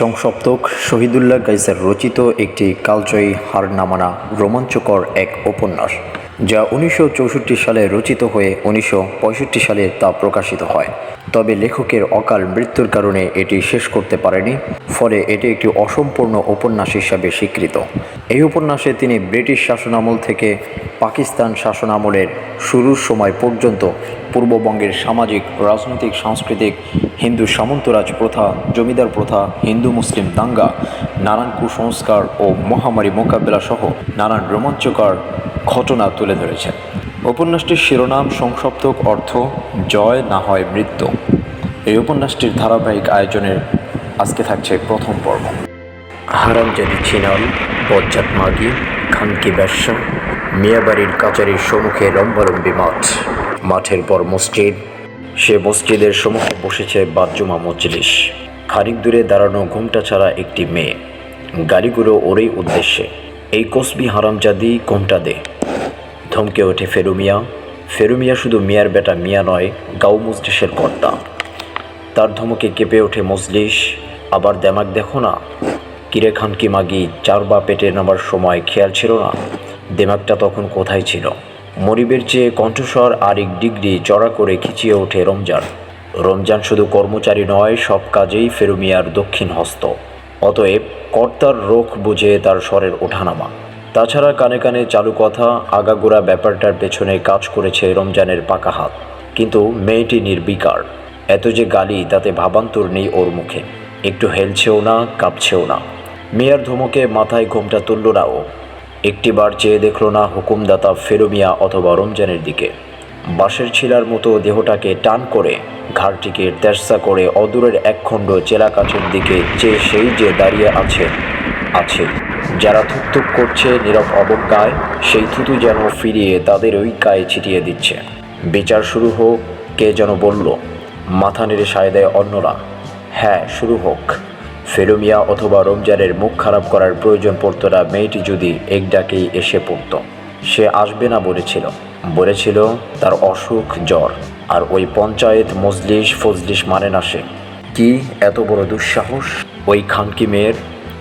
সংসপ্তক শহীদুল্লাহ গাইসার রচিত একটি কালজয়ী হারনামানা রোমাঞ্চকর এক উপন্যাস, যা উনিশশো চৌষট্টি সালে রচিত হয়ে উনিশশো পঁয়ষট্টি সালে তা প্রকাশিত হয়। তবে লেখকের অকাল মৃত্যুর কারণে এটি শেষ করতে পারেনি, ফলে এটি একটি অসম্পূর্ণ উপন্যাস হিসাবে স্বীকৃত। এই উপন্যাসে তিনি ব্রিটিশ শাসনামল থেকে পাকিস্তান শাসনামলের শুরুর সময় পর্যন্ত পূর্ববঙ্গের সামাজিক, রাজনৈতিক, সাংস্কৃতিক, হিন্দু সামন্তরাজ প্রথা, জমিদার প্রথা, হিন্দু মুসলিম দাঙ্গা, নানান কুসংস্কার ও মহামারী মোকাবেলা সহ নানান রোমাঞ্চকর ঘটনা তুলে ধরেছেন। উপন্যাসটির শিরোনাম সংসপ্তক অর্থ জয় না হয় মৃত্যু। এই উপন্যাসটির ধারাবাহিক আয়োজনের আজকে থাকছে প্রথম পর্ব। হারামজাদি ছিনাল, বজ্জাত মাগি, খানকি ব্যবসা, মিয়াবাড়ির কাচারির সম্মুখে লম্বালম্বী মাঠ, মাঠের পর মসজিদ, সে মসজিদের সম্মুখে বসেছে বাদজুমা মজলিস। খানিক দূরে দাঁড়ানো ঘুমটা ছাড়া একটি মেয়ে। গাড়িগুলো ওরই উদ্দেশ্যে। এই কসবি হারামজাদি ঘুমটা দে? ধমকে ওঠে ফেরুমিয়া। ফেরুমিয়া শুধু মিয়ার বেটা মিয়া নয় গাউ মজলিসের কর্তা। তার ধমকে কেঁপে ওঠে মজলিস। আবার দেমাক দেখো না। কিরে খান কি মাগি, চার বা পেটে নামার সময় খেয়াল ছিল না? দেমাকটা তখন কোথায় ছিল? মরিবের চেয়ে কণ্ঠস্বর আরেক ডিগ্রি চড়া করে খিচিয়ে ওঠে রমজান। রমজান শুধু কর্মচারী নয়, সব কাজেই ফেরুমিয়ার দক্ষিণ হস্ত অতএব কর্তার রোখ বুঝে তার স্বরের ওঠানামা। তাছাড়া কানে কানে চালু কথা, আগাগোড়া ব্যাপারটার পেছনে কাজ করেছে রমজানের পাকা হাত। কিন্তু মেয়েটি নির্বিকার। এত যে গালি, তাতে ভাবান্তর নেই ওর মুখে। একটু হেলছেও না, কাঁপছেও না। মেয়ার ধমকে মাথায় ঘোমটা তুলল না ও। একটিবার চেয়ে দেখল না হুকুমদাতা ফেরুমিয়া অথবা রমজানের দিকে। বাঁশের ছিলার মতো দেহটাকে টান করে, ঘাড়টিকে তেরসা করে অদূরের একখণ্ড চেলা কাঠের দিকে চেয়ে সেই যে দাঁড়িয়ে আছে আছে। যারা থুকথুক করছে, নীরব অবজ্ঞায়, সেই থুতু যেন ফিরিয়ে তাদের ওই গায়ে ছিটিয়ে দিচ্ছে। বিচার শুরু হোক, কে যেন বলল, মাথা নেড়ে সায় দেয় অন্যরা। হ্যাঁ শুরু হোক। ফেরুমিয়া অথবা রমজানের মুখ খারাপ করার প্রয়োজন পড়তো না, মেয়েটি যদি এক ডাকেই এসে পড়তো। সে আসবে না বলেছিল। বলেছিল, তার অসুখ জ্বর। আর ওই পঞ্চায়েত মজলিস ফজলিস মানে না সে। কি এত বড় দুঃসাহস? ওই খানকি মেয়ের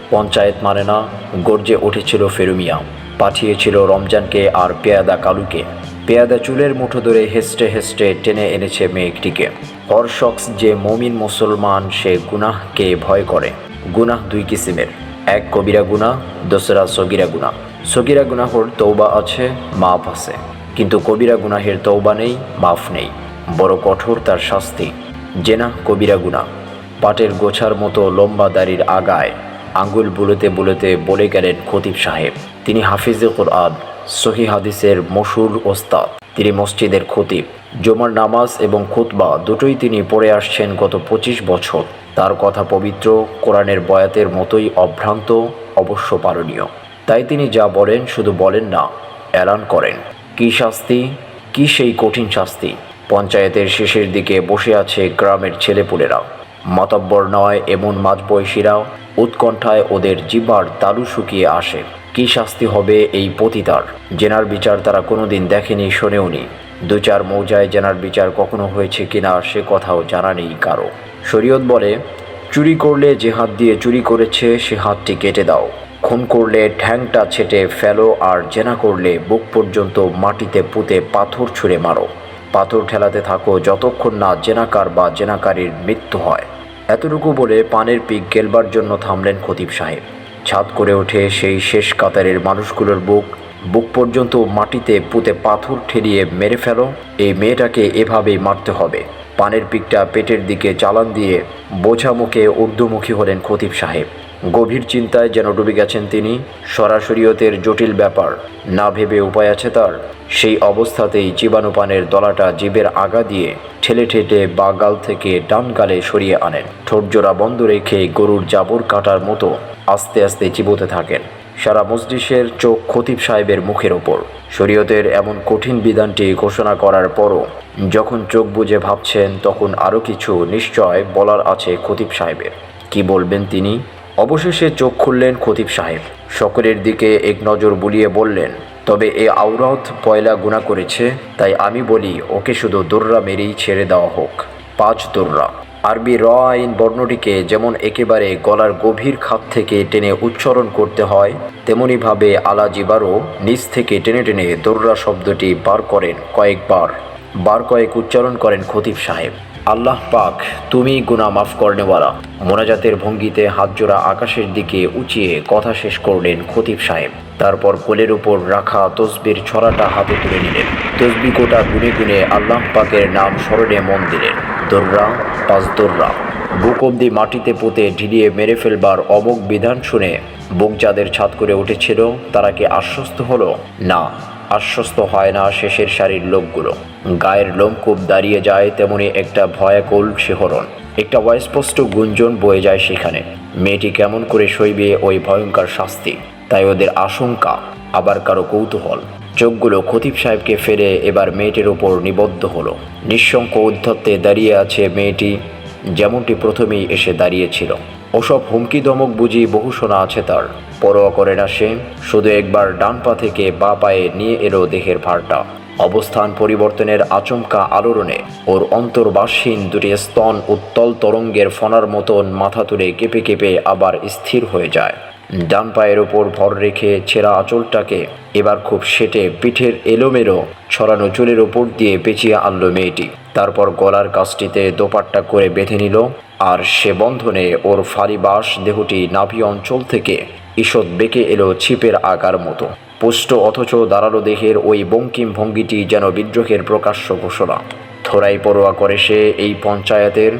পঞ্চায়েত মানে না, গর্জে উঠেছিল ফেরুমিয়া। পাঠিয়েছিল রমজানকে আর পেয়াদা কালুকে। পেয়াদা চুলের মুঠো ধরে হেসটে হেসটে টেনে এনেছে মেয়েটিকে। হরশক্স যে মমিন মুসলমান, সে গুনাহকে ভয় করে। গুনাহ দুই কিসিমের। এক কবিরা গুনাহ, দোসরা সগিরা গুনাহ। সগিরা গুনাহর তৌবা আছে, মাফ আছে। কিন্তু কবিরা গুনাহের তৌবা নেই, মাফ নেই। বড় কঠোর তার শাস্তি। জেনা কবিরা গুনাহ। পাটের গোছার মতো লম্বা দাড়ির আগায়। আঙ্গুল বুলোতে বুলোতে বলে গেলেন খতিব সাহেব। তিনি হাফিজে কোরআন, সহি হাদিসের মশুর ওস্তাদ। তিনি মসজিদের খতিব। জমার নামাজ এবং খুতবা দুটোই তিনি পড়ে আসছেন গত পঁচিশ বছর। তার কথা পবিত্র, কোরআনের বয়াতের মতোই অভ্রান্ত, অবশ্য পালনীয় তাই তিনি যা বলেন শুধু বলেন না, এলান করেন। কি শাস্তি? কি সেই কঠিন শাস্তি? পঞ্চায়েতের শেষের দিকে বসে আছে গ্রামের ছেলেপুলেরা। মাতব্বর নয়, এমন মাঝবয়সীরা উৎকণ্ঠায় ওদের জিবার তালু শুকিয়ে আসে। কি শাস্তি হবে এই পতিতার? জেনার বিচার তারা কোনোদিন দেখেনি, শোনেওনি। দু চার মৌজায় জেনার বিচার কখনো হয়েছে কিনা সে কথাও জানা নেই কারও। শরীয়ত বলে, চুরি করলে যে হাত দিয়ে চুরি করেছে, সে হাতটি কেটে দাও। খুন করলে ঠ্যাংটা ছেটে ফেলো আর জেনা করলে বুক পর্যন্ত মাটিতে পুঁতে পাথর ছুঁড়ে মারো। পাথর ঠেলাতে থাকো যতক্ষণ না জেনাকার বা জেনাকারীর মৃত্যু হয়। এতটুকু বলে পানের পিক গেলবার জন্য থামলেন খতিব সাহেব। ছাদ করে ওঠে সেই শেষ কাতারের মানুষগুলোর বুক। বুক পর্যন্ত মাটিতে পুঁতে পাথর ঠেলিয়ে মেরে ফেলো। এই মেয়েটাকে এভাবেই মারতে হবে। পানের পিকটা পেটের দিকে চালান দিয়ে বোঝা মুখে ঊর্ধ্বমুখী হলেন খতিব সাহেব। গভীর চিন্তায় যেন ডুবে গেছেন তিনি সরাসরিয়তের জটিল ব্যাপার। না ভেবে উপায় আছে তার। সেই অবস্থাতেই জীবাণুপানের দলাটা জীবের আগা দিয়ে ঠেলে ঠেলে বা গাল থেকে ডান গালে সরিয়ে আনেন। ঠোঁটজোড়া বন্ধ রেখে গরুর জাবর কাটার মতো আস্তে আস্তে চিবোতে থাকেন। সারা মসজিষের চোখ খতিব সাহেবের মুখের ওপর। শরীয়তের এমন কঠিন বিধানটি ঘোষণা করার পরও যখন চোখ বুঝে ভাবছেন, তখন আরও কিছু নিশ্চয় বলার আছে খতিব সাহেবের। কি বলবেন তিনি? অবশেষে চোখ খুললেন খতিব সাহেব। সকলের দিকে এক নজর বুলিয়ে বললেন, তবে এ আওরাত পয়লা গুণা করেছে, তাই আমি বলি, ওকে শুধু দোররা মেরেই ছেড়ে দেওয়া হোক। পাঁচ দোররা। আরবি র আইন বর্ণটিকে যেমন একেবারে গলার গভীর খাত থেকে টেনে উচ্চারণ করতে হয়, তেমনিভাবে আলাজিবারও নিচ থেকে টেনে টেনে দোররা শব্দটি বার করেন কয়েকবার। বার কয়েক উচ্চারণ করেন খতিব সাহেব। আল্লাহ পাক তুমি গুনা মাফ করনেওয়ালা। মোনাজাতের ভঙ্গিতে হাতজোড়া আকাশের দিকে উঁচিয়ে কথা শেষ করলেন খতিব সাহেব। তারপর কোলের উপর রাখা তসবির ছড়াটা হাতে তুলে নিলেন। তসবি কোটা গুনে গুনে আল্লাহ পাকের নাম স্মরণে মন দিলেন। দোররা, পাঁচ দোররা। বুক অব্দি মাটিতে পুঁতে ঢিলিয়ে মেরে ফেলবার অমোক বিধান শুনে বুক যাদের ছাদ করে উঠেছিল, তারা কি আশ্বস্ত হলো? না। আশ্বস্ত হয় না শেষের সারির লোকগুলো। গায়ের লোমকূপ দাঁড়িয়ে যায়, তেমনি একটা ভয়াকুল শিহরণ। একটা অস্পষ্ট গুঞ্জন বয়ে যায় সেখানে। মেয়েটি কেমন করে সইবে ওই ভয়ঙ্কর শাস্তি? তাই ওদের আশঙ্কা, আবার কারও কৌতূহল। চোখগুলো খতিব সাহেবকে ফেরে এবার মেয়েটির ওপর নিবদ্ধ হলো। নিঃশঙ্ক উদ্ধত্তে দাঁড়িয়ে আছে মেয়েটি, যেমনটি প্রথমেই এসে দাঁড়িয়েছিল। ওসব হুমকি দমক বুঝি বহু শোনা আছে তার। পরোয়া করে না সে, শুধু একবার ডান পা থেকে বা পায়ে নিয়ে এলো দেহের ভারটা। অবস্থান পরিবর্তনের আচমকা আলোড়নে ওর অন্তর্বাসীন দুটি স্তন উত্তল তরঙ্গের ফনার মতন মাথা তুলে কেঁপে কেঁপে আবার স্থির হয়ে যায়। ডান পায়ের ওপর ভর রেখে ছেঁড়া আঁচলটাকে এবার খুব সেটে পিঠের এলোমেলো ছড়ানো চুলের ওপর দিয়ে পেঁচিয়ে আনলো মেয়েটি। তারপর গলার কাজটিতে দোপাট্টা করে বেঁধে নিল, আর সে বন্ধনে ওর ফালিবাস দেহটি নাভি অঞ্চল থেকে ঈষৎ বেঁকে এলো ছিপের আকার মতো। পুষ্ট অথচ দাঁড়াল দেহের ওই বঙ্কিম ভঙ্গিটি যেন বিদ্রোহের প্রকাশ্য ঘোষণা। থোড়াই পরোয়া করে সে এই পঞ্চায়েতের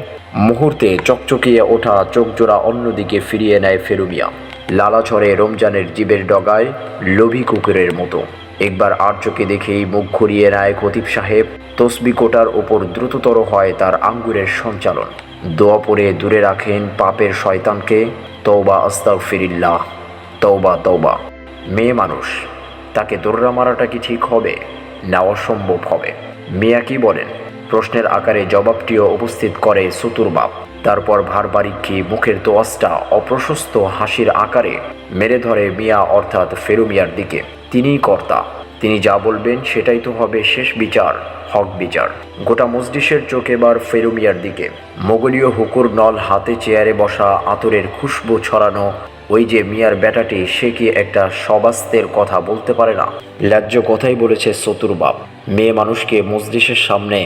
মুহূর্তে চকচকিয়ে ওঠা চোখজোড়া অন্যদিকে ফিরিয়ে নেয় ফেরুমিয়া লালাছড়ে রমজানের জীবের ডগায় লোভী কুকুরের মতো। একবার আর চোখে দেখেই মুখ ঘুরিয়ে নেয় খতিব সাহেব তসবি কোটার ওপর দ্রুততর হয় তার আঙ্গুরের সঞ্চালন। দোয়া পরে দূরে রাখেন পাপের শয়তানকে। তৌবা আস্তাক ফিরিল্লাহ তৌবা তৌবা মেয়ে মানুষ, তাকে দৌড়া মারাটা কি ঠিক হবে? না অসম্ভব হবে। মিয়া কি বলেন? প্রশ্নের আকারে জবাবটিও উপস্থিত করে সুতুরবাপ তারপর ভার বারিক্ষি মুখের তোয়াজটা অপ্রশস্ত হাসির আকারে মেরে ধরে মিয়া অর্থাৎ ফেরুমিয়ার দিকে। তিনিই কর্তা। তিনি যা বলবেন সেটাই তো হবে শেষ বিচার, হক বিচার। গোটা মসজিষের চোখ এবার ফেরুমিয়ার দিকে। মোগলীয় হুকুর নল হাতে চেয়ারে বসা আতরের খুশবু ছড়ানো ওই যে মিয়ার বেটাটি সে কি একটা সবাস্তের কথা বলতে পারে না? ল্যায্য কথাই বলেছে চতুর্বাপ মেয়ে মানুষকে মসজিষের সামনে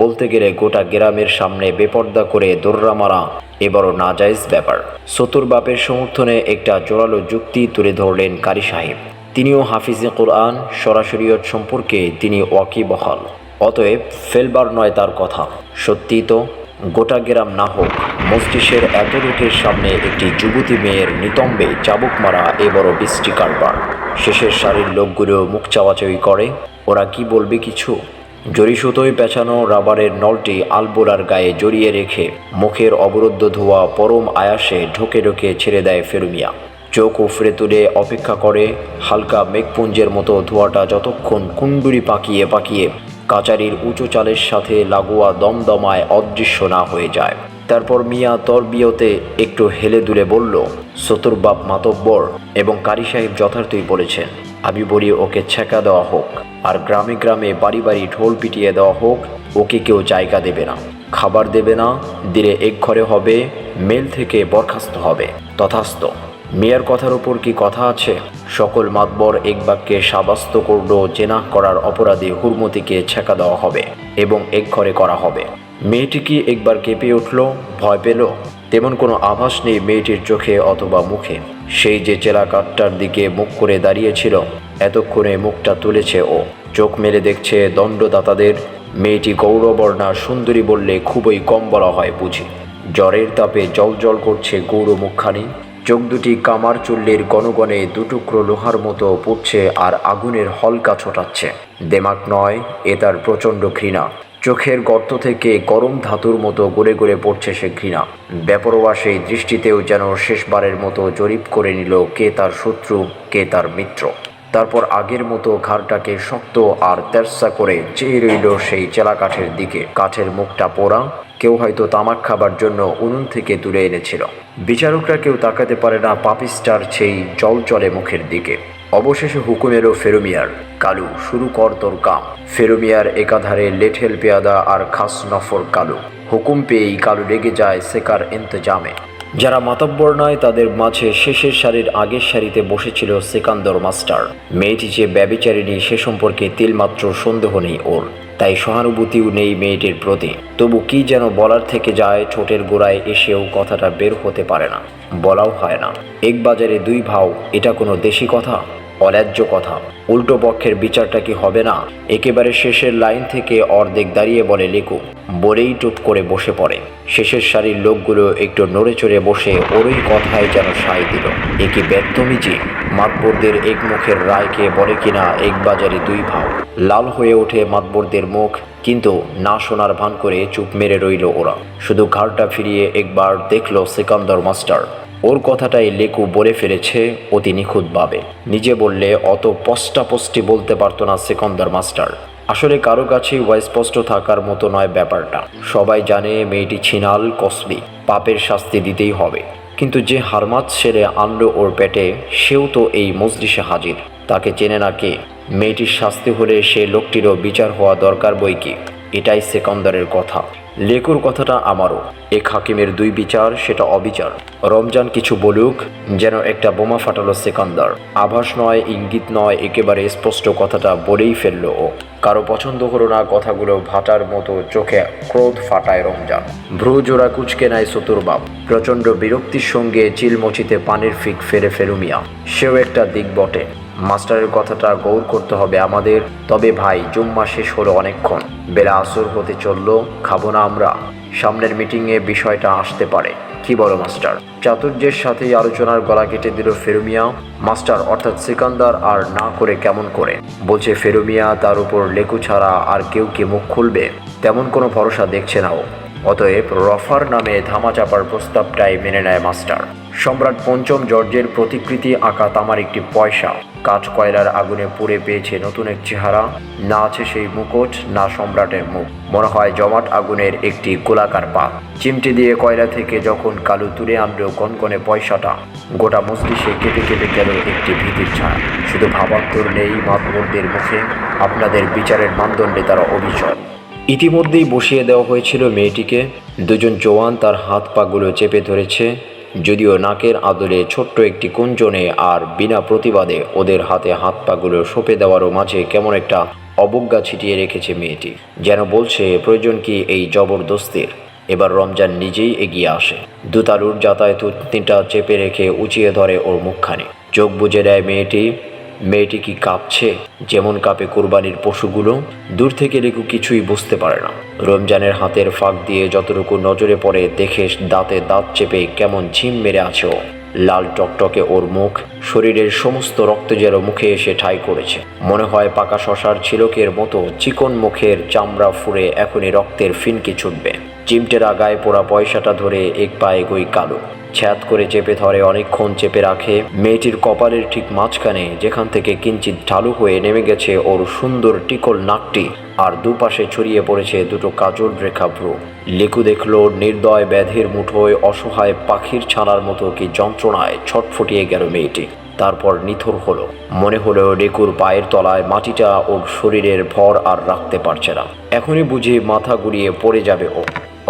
বলতে গেলে গোটা গ্রামের সামনে বেপর্দা করে দোররা মারা এবারও নাজাইজ ব্যাপার। চতুর্বাপের সমর্থনে একটা জোরালো যুক্তি তুলে ধরলেন কারি সাহেব। তিনিও হাফিজে কোরআন সরাসরিয়ত সম্পর্কে তিনি ওয়াকিবহাল অতএব ফেলবার নয় তার কথা। সত্যিই তো, গোটা গ্রাম না হোক মস্তিষ্কের এত লোকের সামনে একটি যুবতী মেয়ের নিতম্বে চাবুক মারা এ বড় বৃষ্টি কারবার। শেষের সারির লোকগুলো মুখ চাওয়াচাওয়ি করে। ওরা কি বলবে কিছু? জড়ি সুতোয় পেঁচানো রাবারের নলটি আলবোলার গায়ে জড়িয়ে রেখে মুখের অবরুদ্ধ ধোয়া পরম আয়াসে ঢোকে ঢোকে ছেড়ে দেয় ফেরুমিয়া। চোখ উফরে তুলে অপেক্ষা করে হালকা মেঘপুঞ্জের মতো ধোঁয়াটা যতক্ষণ কুণ্ডুরি পাকিয়ে পাকিয়ে কাচারির উঁচু চালের সাথে লাগোয়া দমদমায় অদৃশ্য না হয়ে যায়। তারপর মিয়া তরবিয়তে একটু হেলে দুলে বলল চতুর্বাপ মাতব্বর এবং কারি সাহেব যথার্থই বলেছেন, আমি বলি ওকে ছেঁকা দেওয়া হোক, আর গ্রামে গ্রামে বাড়ি বাড়ি ঢোল পিটিয়ে দেওয়া হোক, ওকে কেউ জায়গা দেবে না, খাবার দেবে না, দিলে এক ঘরে হবে, মেল থেকে বরখাস্ত হবে, তথাস্ত। মেয়ের কথার উপর কি কথা আছে? সকল মাতবর এক বাক্যে সাবাস্ত করল জেনাহ করার অপরাধে হুরমতিকে ছেঁকা দেওয়া হবে এবং এক ঘরে করা হবে। মেয়েটি কি একবার কেঁপে উঠল, ভয় পেল? তেমন কোনো আভাস নেই মেয়েটির চোখে অথবা মুখে। সেই যে চেলা কাঠটার দিকে মুখ করে দাঁড়িয়েছিল, এতক্ষণে মুখটা তুলেছে ও। চোখ মেলে দেখছে দণ্ডদাতাদের। মেয়েটি গৌরবর্ণা সুন্দরী বললে খুবই কম বলা হয় বুঝি। জ্বরের তাপে জল জল করছে গৌর মুখখানি চোখ দুটি কামার চুল্লির গণগণে দুটুকরো লোহার মতো পড়ছে আর আগুনের হলকা ছোটাচ্ছে। দেমাক নয়, এ তার প্রচণ্ড ঘৃণা। চোখের গর্ত থেকে গরম ধাতুর মতো গড়ে গড়ে পড়ছে সে ঘৃণা। বেপরোয়া সেই দৃষ্টিতেও যেন শেষবারের মতো জরিপ করে নিল কে তার শত্রু, কে তার মিত্র। তারপর আগের মতো ঘাড়টাকে শক্ত আর তেরসা করে চেয়ে রইল সেই চেলা কাঠের দিকে। কাঠের মুখটা পোড়া কেউ হয়তো তামাক খাবার জন্য উনুন থেকে তুলে এনেছিল। বিচারকরা কেউ তাকাতে পারে না পাপিস্টার সেই জল চলে মুখের দিকে। অবশেষে হুকুমেরও ফেরোমিয়ার। কালু, শুরু কর তোর কাম। ফেরুমিয়ার একাধারে লেঠেল পেয়াদা আর খাস নফর কালু। হুকুম পেয়েই কালু রেগে যায় সেকার ইন্তজামে। যারা মাতব্বর নয়, তাদের মাঝে শেষের সারির আগের সারিতে বসেছিল সিকান্দর মাস্টার। মেয়েটি যে ব্যবিচারিণী সে সম্পর্কে তিলমাত্র সন্দেহ নেই ওর। তাই সহানুভূতিও নেই মেয়েটির প্রতি। তবু কি যেন বলার থেকে যায়, ঠোঁটের গোড়ায় এসেও কথাটা বের হতে পারে না। বলাও হয় না। এক বাজারে দুই ভাও, এটা কোনো দেশি কথা? অন্যায্য কথা। উল্টো পক্ষের বিচারটা কি হবে না? একেবারে শেষের লাইন থেকে অর্ধেক দাঁড়িয়ে বলে লেকু বলেই টুপ করে বসে পড়ে। শেষের সারির লোকগুলো একটু নড়ে চড়ে বসে ওরই কথায় যেন সায় দিল। এ কি ব্যক্তমিজি মাতবরদের এক মুখের রায়কে বলে কিনা এক বাজারে দুই ভাও। লাল হয়ে ওঠে মাতবরদের মুখ, কিন্তু না শোনার ভান করে চুপ মেরে রইল ওরা। শুধু ঘাড়টা ফিরিয়ে একবার দেখল সেকান্দর মাস্টার। ওর কথাটাই লেকু বলে ফেলেছে অতি নিখুঁতভাবে। নিজে বললে, অত পস্টাপস্টি বলতে পারতো না সেকন্দর মাস্টার। আসলে কারও কাছে স্পষ্ট থাকার মতো নয় ব্যাপারটা। সবাই জানে মেয়েটি ছিনাল, কসবি। পাপের শাস্তি দিতেই হবে। কিন্তু যে হারমাত সেরে আনলো ওর পেটে, সেও তো এই মজলিসে হাজির। তাকে চেনে না কে? মেয়েটির শাস্তি হলে সে লোকটিরও বিচার হওয়া দরকার বই কি? এটাই সেকন্দরের কথা। লেকুর কথাটা আমারও। এক হাকিমের দুই বিচার, সেটা অবিচার। রমজান কিছু বলুক, যেন একটা বোমা ফাটালো সেকান্দার। আভাস নয়, ইঙ্গিত নয়, একেবারে স্পষ্ট কথাটা বলেই ফেলল ও। কারও পছন্দ হলো না কথাগুলো ভাটার মতো চোখে ক্রোধ ফাটায় রমজান। ভ্রু জোড়া কুচকে নেয় চতুর্বাব প্রচণ্ড বিরক্তির সঙ্গে চিলমচিতে পানির ফিক ফেরে ফেরুমিয়া সেও একটা দিক বটে। মাস্টারের কথাটা গৌর করতে হবে আমাদের, তবে ভাই, জুম্মা শেষ হলো অনেকক্ষণ। বেলা আসর হতে চলল, খাব না আমরা। সামনের মিটিংয়ে বিষয়টা আসতে পারে। কি বলো, মাস্টার? চাতুর্যের সাথেই আলোচনার গলা কেটে দিল ফেরুমিয়া। মাস্টার, অর্থাৎ সিকান্দার, আর না করে কেমন করে? বলছে, ফেরুমিয়া তার উপর লেকু ছাড়া আর কেউ কি মুখ খুলবে? তেমন কোনো ভরসা দেখছে না ও। অতএব রফার নামে ধামাচাপার প্রস্তাবটাই মেনে নেয় মাস্টার। সম্রাট পঞ্চম জর্জের প্রতিকৃতি আঁকা তামার একটি পয়সা। কাঠ কয়লার আগুনে পুড়ে পেয়েছে নতুন এক চেহারা। না আছে সেই মুকুট, না সম্রাটের মুখ। মনে হয় জমাট আগুনের একটি গোলাকার পা। চিমটি দিয়ে কয়লা থেকে যখন কালু তুলে আনলো কনকনে পয়সাটা, গোটা মস্তিষ্কে কেটে কেটে গেল একটি ভীতির ছায়া। শুধু ভাবান্তর নেই মাতবরদের মুখে, আপনাদের বিচারের মানদণ্ডে তারা অবিচল। ইতিমধ্যেই বসিয়ে দেওয়া হয়েছিল মেয়েটিকে। দুজন জওয়ান তার হাত পাগুলো চেপে ধরেছে। যদিও নাকের আদলে ছোট্ট একটি কুঞ্জনে আর বিনা প্রতিবাদে ওদের হাতে হাত পাগুলো সঁপে দেওয়ারও মাঝে কেমন একটা অবজ্ঞা ছিটিয়ে রেখেছে মেয়েটি। যেন বলছে, প্রয়োজন কি এই জবরদস্তির? এবার রমজান নিজেই এগিয়ে আসে। দুতালুর যাতায়াত তিনটা চেপে রেখে উঁচিয়ে ধরে ওর মুখখানে। চোখ বুঝে দেয় মেয়েটি মেয়েটি কি কাঁপছে? যেমন কাঁপে কোরবানির পশুগুলো, দূর থেকে রেকু কিছুই বুঝতে পারে না। রমজানের হাতের ফাঁক দিয়ে যতটুকু নজরে পড়ে, দেখে দাঁতে দাঁত চেপে কেমন ঝিম মেরে আছে ও। লাল টকটকে ওর মুখ, শরীরের সমস্ত রক্ত যেন মুখে এসে ঠাই করেছে। মনে হয় পাকা শশার ছিলকের মতো চিকন মুখের চামড়া ফুরে এখনই রক্তের ফিনকি ছুটবে। চিমটেরা গায়ে পোড়া পয়সাটা ধরে এক পায়ে গই কালো। ছ্যাদ করে চেপে ধরে, অনেকক্ষণ চেপে রাখে। মেয়েটির কপালের ঠিক মাঝখানে, যেখান থেকে কিঞ্চিত ঢালু হয়ে নেমে গেছে ওর সুন্দর টিকল নাকটি। আর দুপাশে ছড়িয়ে পড়েছে দুটো কাজল রেখা ভ্রু। লিকু দেখল নির্দয় ব্যাধের মুঠোয় অসহায় পাখির ছানার মতো কি যন্ত্রণায় ছটফটিয়ে গেল মেয়েটি। তারপর নিথর হলো। মনে হলো রেকুর পায়ের তলায় মাটিটা ওর শরীরের ভর আর রাখতে পারছে না। এখনই বুঝি মাথা গুড়িয়ে পড়ে যাবে ও।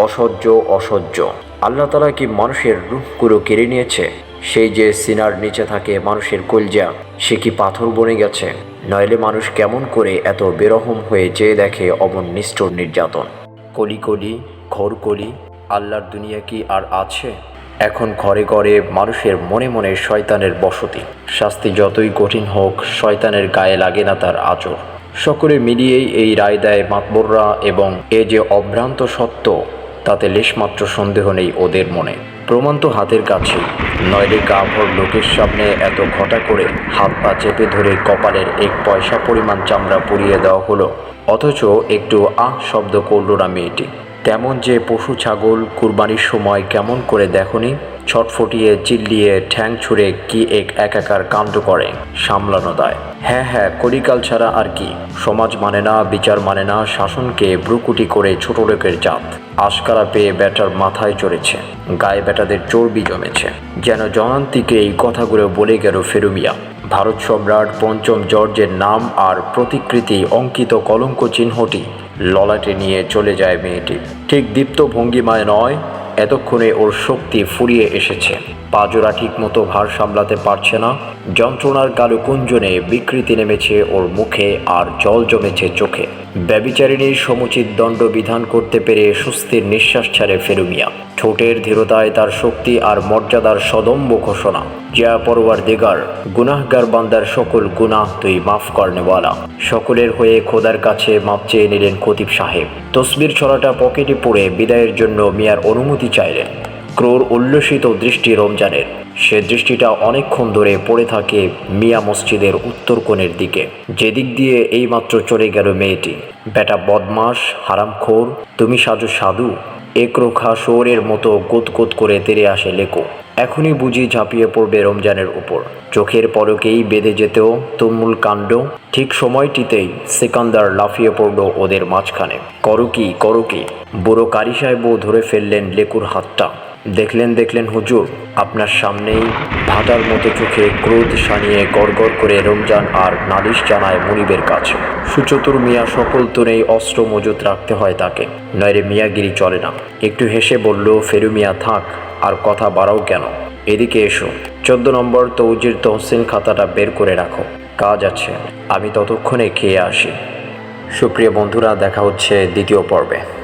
অসহ্য অসহ্য। আল্লাহ তালা কি মানুষের রূপগুলো কেড়ে নিয়েছে? সেই যে সিনার নিচে থাকে মানুষের কলজা, সে কি পাথর বনে গেছে? নইলে মানুষ কেমন করে এত বেরহম হয়ে চেয়ে দেখে অমন নিষ্ঠুর নির্যাতন। কলি কলি, ঘর কলি, আল্লাহর দুনিয়া কি আর আছে? এখন ঘরে ঘরে মানুষের মনে মনে শয়তানের বসতি। শাস্তি যতই কঠিন হোক, শয়তানের গায়ে লাগে না তার আচর সকলে মিলিয়েই এই রায় দেয় মাতবররা এবং এ যে অভ্রান্ত সত্য তাতে লেশমাত্র সন্দেহ নেই ওদের মনে। প্রমাণ তো হাতের কাছে নইলে গাভর লোকের সামনে এত ঘটা করে হাত পা চেপে ধরে কপালের এক পয়সা পরিমাণ চামড়া পুড়িয়ে দেওয়া হলো। অথচ একটু আহ শব্দ করল না মেয়েটি। তেমন যে পশু ছাগল কুরবানির সময় কেমন করে দেখনি। ছটফটিয়ে চিল্লিয়ে ঠ্যাং ছুঁড়ে কি এক একাকার কাণ্ড করে? সামলানো দায়। হ্যাঁ হ্যাঁ কলিকাল ছাড়া আর কি? সমাজ মানে না, বিচার মানে না, শাসনকে ব্রুকুটি করে ছোট লোকের জাত। আশকারা পেয়ে ব্যাটার মাথায় চড়েছে। গায়ে ব্যাটাদের চর্বি জমেছে। যেন জনান্তিকে এই কথাগুলো বলে গেল ফেরুমিয়া। ভারত সম্রাট পঞ্চম জর্জের নাম আর প্রতিকৃতি অঙ্কিত কলঙ্ক চিহ্নটি ললাটে নিয়ে চলে যায় মেয়েটি। ঠিক দীপ্ত ভঙ্গিমায় নয় এতক্ষণে ওর শক্তি ফুরিয়ে এসেছে। পাজোরা ঠিকমতো ভার সামলাতে পারছে না। যন্ত্রণার গালু কুঞ্জনে বিকৃতি নেমেছে ওর মুখে আর জল জমেছে চোখে। ব্যবিচারিণীর সমুচিত দণ্ড বিধান করতে পেরে স্বস্তির নিঃশ্বাস ছাড়ে ফেরুমিয়া ঠোঁটের ধীরতায় তার শক্তি আর মর্যাদার সদম্ব ঘোষণা। যা পরওয়ার দিগার গুনাহগার বান্দার সকল গুনাহ তুই মাফ করনেওয়ালা। সকলের হয়ে খোদার কাছে মাপ চেয়ে নিলেন খতিব সাহেব। তসবির ছড়াটা পকেটে পড়ে বিদায়ের জন্য মিয়ার অনুমতি চাইলেন। ক্রোর উল্লসিত দৃষ্টি রমজানের। সে দৃষ্টিটা অনেকক্ষণ ধরে পড়ে থাকে মিয়া মসজিদের উত্তর কোণের দিকে। যেদিক দিয়ে এইমাত্র চলে গেল মেয়েটি। বেটা বদমাস হারামখোর, তুমি সাজু সাধু একরোখা শোরের মতো গোত করে তেরে আসে লেকো। এখনই বুঝি ঝাঁপিয়ে পড়বে রমজানের উপর। চোখের পরকেই বেঁধে যেতেও তুমুল কাণ্ড। ঠিক সময়টিতেই সিকান্দার লাফিয়ে পড়ল ওদের মাঝখানে। করো কি করো কি? বুড়ো কারি সাহেবও ধরে ফেললেন লেকুর হাতটা। দেখলেন দেখলেন হুজুর, আপনার সামনেই ভাটার মতো চোখে ক্রোধ সানিয়ে গড়গড় করে রমজান আর নালিশ জানায় মনিবের কাছে। সুচতুর মিয়া সকল তোরেই অস্ত্র মজুত রাখতে হয় তাকে। নয়রে মিয়াগিরি চলে না। একটু হেসে বলল, ফেরু মিয়া, থাক, আর কথা বাড়াও কেন? এদিকে এসো। চোদ্দ নম্বর তৌজির তহসিল খাতাটা বের করে রাখো। কাজ আছে। আমি ততক্ষণে খেয়ে আসি। সুপ্রিয় বন্ধুরা, দেখা হচ্ছে দ্বিতীয় পর্বে।